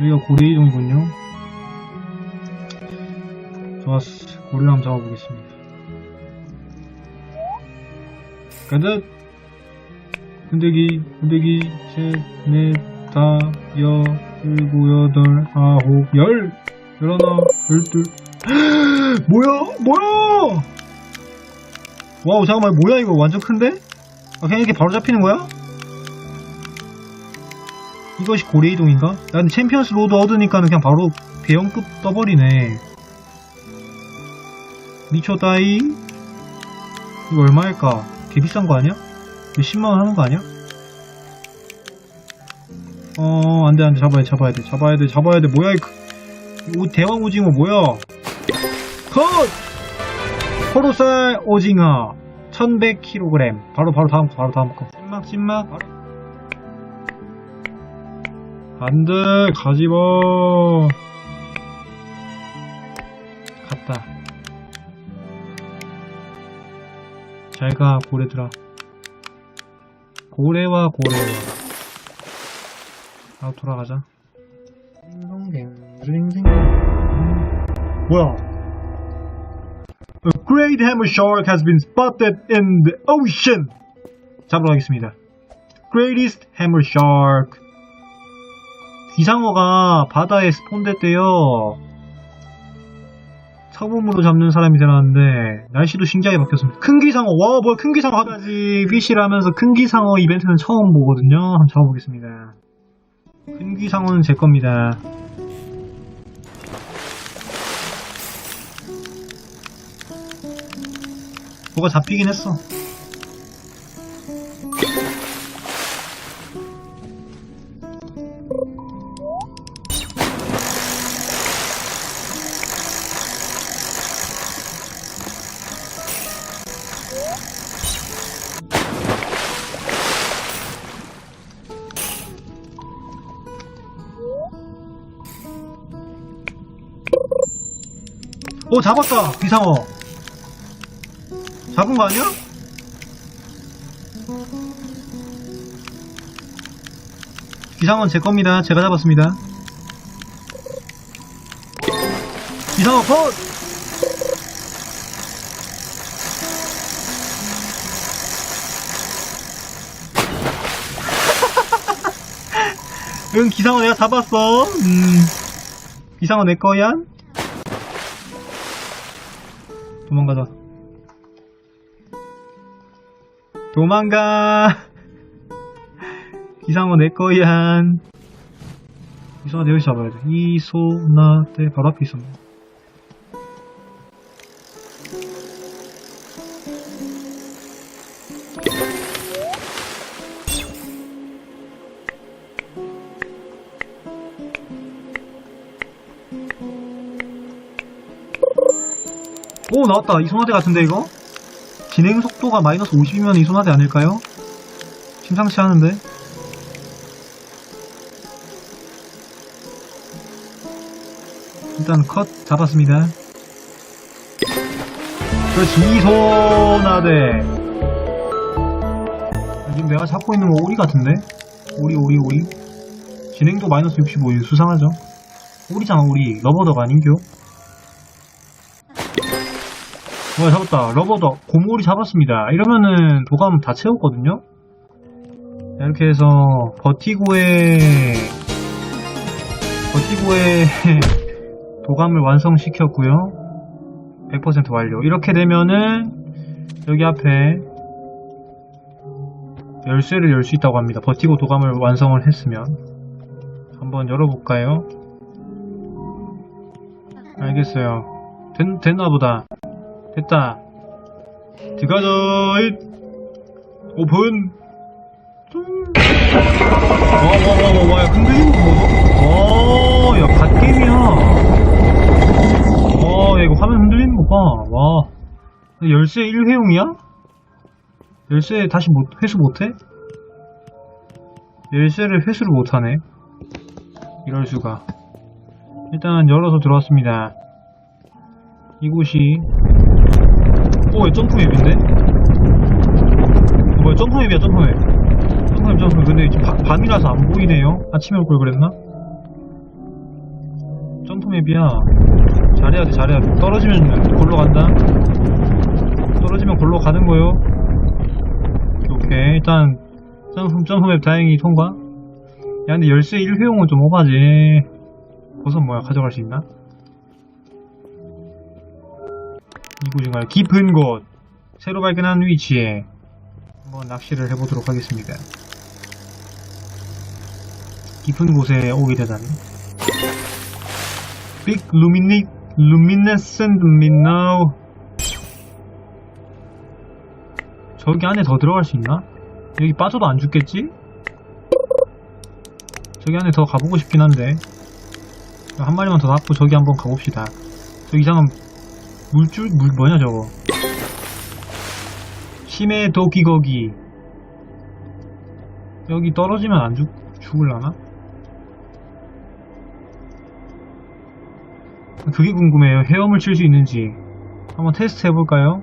여기가 고래이동이군요. 좋았어. 고래를 한번 잡아보겠습니다. 가득! 흔들기, 흔들기, 셋, 넷, 다, 여, 일곱, 여덟, 아홉, 열! 열하나, 열둘. 뭐야? 뭐야? 와우, 잠깐만, 뭐야, 이거 완전 큰데? 아, 그냥 이렇게 바로 잡히는 거야? 이것이 고래이동인가? 야, 근데 챔피언스 로드 얻으니까 는 그냥 바로 배영급 떠버리네. 미초다이? 이거 얼마일까? 개 비싼 거 아니야? 이거 10만원 하는 거 아니야? 어, 안 돼, 안 돼. 잡아야 돼, 잡아야 돼. 잡아야 돼, 잡아야 돼. 뭐야, 이, 그- 이 오- 대왕 오징어 뭐야? 컷! 포로살 오징어. 1100kg. 바로, 바로 다음 거, 바로 다음 거. 찐막, 찐막. 바로. 안 돼, 가지 마. 갔다. 잘 가, 고래들아. 고래와 고래와. 아, 돌아가자. 뭐야? A great hammer shark has been spotted in the ocean. 잡으러 가겠습니다. Greatest hammer shark. 귀상어가 바다에 스폰됐대요. 사범으로 잡는 사람이 되라는데 날씨도 신기하게 바뀌었습니다. 큰 귀상어 와 뭐야 큰 귀상어 하다지 피시라면서 큰 귀상어 이벤트는 처음 보거든요. 한번 잡아보겠습니다. 큰 귀상어는 제 겁니다. 뭐가 잡히긴 했어. 오 잡았다. 비상어 잡은 거 아니야? 비상어는 제 겁니다. 제가 잡았습니다. 비상어 컷! 응 기상어 내가 잡았어. 음. 비상어 내 거야 도망가자. 도망가. 이상호 내 거야. 이소나대 여기 잡아야 돼. 이소나 대 바로 앞에 있었네. 오 나왔다 이소나대 같은데 이거? 진행 속도가 마이너스 50이면 이소나대 아닐까요? 심상치 않은데 일단 컷 잡았습니다 그렇지 이소나대 지금 내가 잡고 있는 거 오리 같은데? 오리 오리 오리 진행도 마이너스 65 수상하죠 오리잖아 오리 러버더가 아닌겨? 뭐야 잡았다. 러버더 고무오리 잡았습니다. 이러면은 도감 다 채웠거든요? 이렇게 해서 버티고의 버티고의 도감을 완성시켰고요. 100% 완료. 이렇게 되면은 여기 앞에 열쇠를 열 수 있다고 합니다. 버티고 도감을 완성을 했으면. 한번 열어볼까요? 알겠어요. 됐, 됐나 보다 됐다. 들어가자. 잇. 오픈. 와, 와, 와, 와, 와, 야, 흔들리는 거 봐. 와, 야, 갓게임이야. 와, 야, 이거 화면 흔들리는 거 봐. 와. 열쇠 1회용이야? 열쇠 다시 못, 회수 못해? 열쇠를 회수를 못하네. 이럴 수가. 일단 열어서 들어왔습니다. 이곳이 오, 점프 맵인데? 어, 뭐야, 점프 맵이야, 점프 맵. 점프 맵, 점프 맵. 근데 지금 바- 밤이라서 안 보이네요. 아침에 올 걸 그랬나? 점프 맵이야. 잘해야 돼, 잘해야 돼. 떨어지면 골로 간다. 떨어지면 골로 가는 거요. 오케이, 일단, 점프, 점프 맵 다행히 통과. 야, 근데 열쇠 1회용은 좀 오바지. 버섯 뭐야, 가져갈 수 있나? 이곳인가요? 깊은 곳. 새로 발견한 위치에 한번 낚시를 해보도록 하겠습니다. 깊은 곳에 오게 되다니. Big lumini, luminescent minnow. 저기 안에 더 들어갈 수 있나? 여기 빠져도 안 죽겠지? 저기 안에 더 가보고 싶긴 한데. 한 마리만 더 잡고 저기 한번 가봅시다. 저 이상한 물줄, 물, 뭐냐 저거. 심해 도끼거기. 여기 떨어지면 안 죽, 죽을라나? 그게 궁금해요. 헤엄을 칠 수 있는지. 한번 테스트 해볼까요?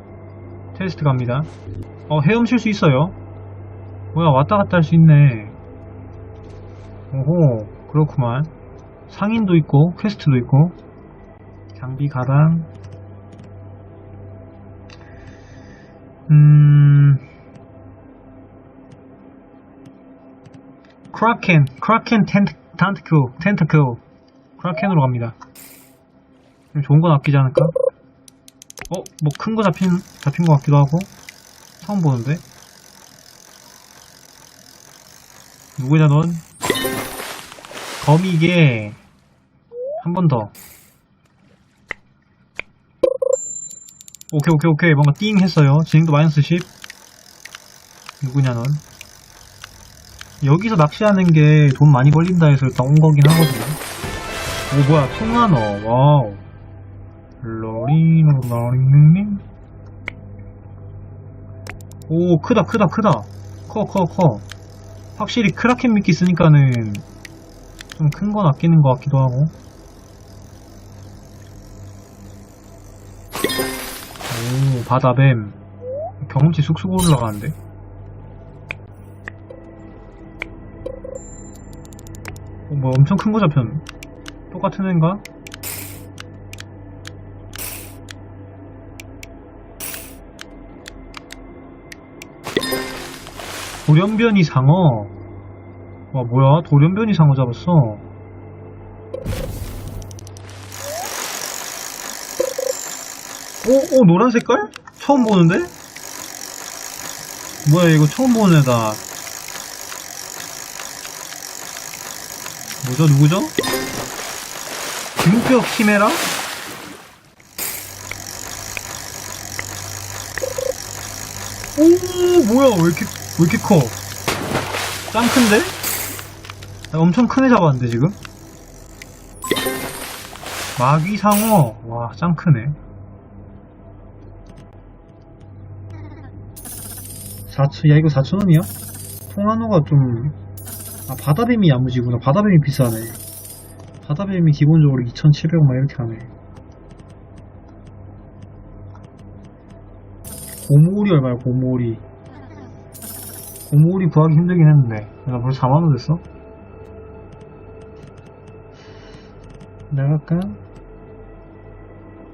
테스트 갑니다. 어, 헤엄 칠 수 있어요. 뭐야, 왔다 갔다 할 수 있네. 오호, 그렇구만. 상인도 있고, 퀘스트도 있고, 장비 가방. 크라켄, 크라켄 텐트, 텐트클, 텐트클. 크라켄으로 갑니다. 좀 좋은 건 아끼지 않을까? 어? 뭐 큰 거 잡힌, 잡힌 것 같기도 하고 처음 보는데? 누구냐 넌? 거미게 한 번 더 오케이 오케이 오케이 뭔가 띵 했어요 진행도 마이너스 10 누구냐 넌? 여기서 낚시하는 게 돈 많이 걸린다 해서 일단 온 거긴 하거든요. 오 뭐야 통한어 와우. 로리노 로리님 오 크다 크다 크다. 커 커 커. 확실히 크라켄 미끼 쓰니까는 좀 큰 건 아끼는 것 같기도 하고. 오 바다뱀. 경험치 쑥쑥 올라가는데 어, 뭐 엄청 큰 거 잡혔네 똑같은 애인가? 돌연변이 상어. 와, 뭐야? 돌연변이 상어 잡았어. 오, 오, 노란 색깔? 처음 보는데? 뭐야, 이거 처음 보는 애다. 뭐죠, 누구죠? 김격 키메라? 오, 뭐야, 왜 이렇게, 왜 이렇게 커? 짱 큰데? 아, 엄청 큰 애 잡았는데, 지금? 마귀상어. 와, 짱 크네. 4천, 야, 이거 4천원이야? 통한어가 좀, 아, 바다뱀이 야무지구나. 바다뱀이 비싸네. 바다뱀이 기본적으로 2,700원 막 이렇게 하네. 고무오리 얼마야, 고무오리. 고무오리 구하기 힘들긴 했는데. 나 벌써 4만원 됐어? 나갈까?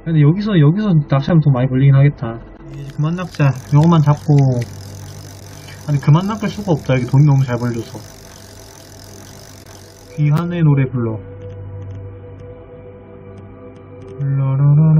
근데 여기서, 여기서 낚시하면 돈 많이 벌리긴 하겠다. 이제 그만 낚자. 요것만 잡고. 아니, 그만 낚을 수가 없다. 여기 돈이 너무 잘 벌려서. 귀한의 노래 불러. 라라라란.